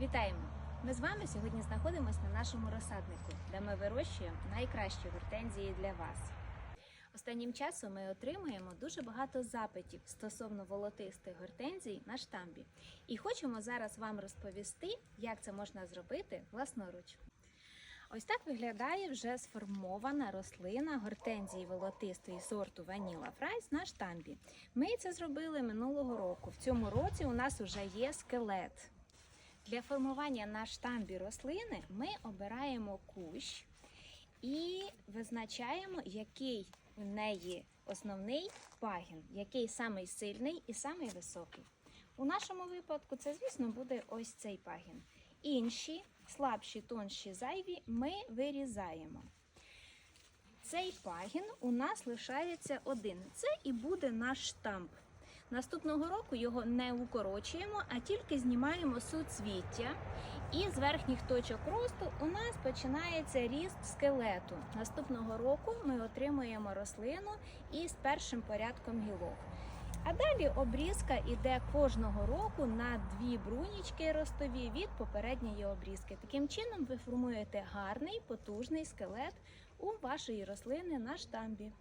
Вітаємо! Ми з вами сьогодні знаходимося на нашому розсаднику, де ми вирощуємо найкращі гортензії для вас. Останнім часом ми отримуємо дуже багато запитів стосовно волотистих гортензій на штамбі. І хочемо зараз вам розповісти, як це можна зробити власноруч. Ось так виглядає вже сформована рослина гортензії волотистої сорту Vanilla Fries на штамбі. Ми це зробили минулого року. В цьому році у нас вже є скелет. Для формування на штамбі рослини ми обираємо кущ і визначаємо, який в неї основний пагін, який самий сильний і самий високий. У нашому випадку це, звісно, буде ось цей пагін. Інші, слабші, тонші, зайві, ми вирізаємо. Цей пагін у нас лишається один. Це і буде наш штамп. Наступного року його не укорочуємо, а тільки знімаємо суцвіття. І з верхніх точок росту у нас починається ріст скелету. Наступного року ми отримуємо рослину із першим порядком гілок. А далі обрізка йде кожного року на дві брунічки ростові від попередньої обрізки. Таким чином ви формуєте гарний потужний скелет у вашої рослини на штамбі.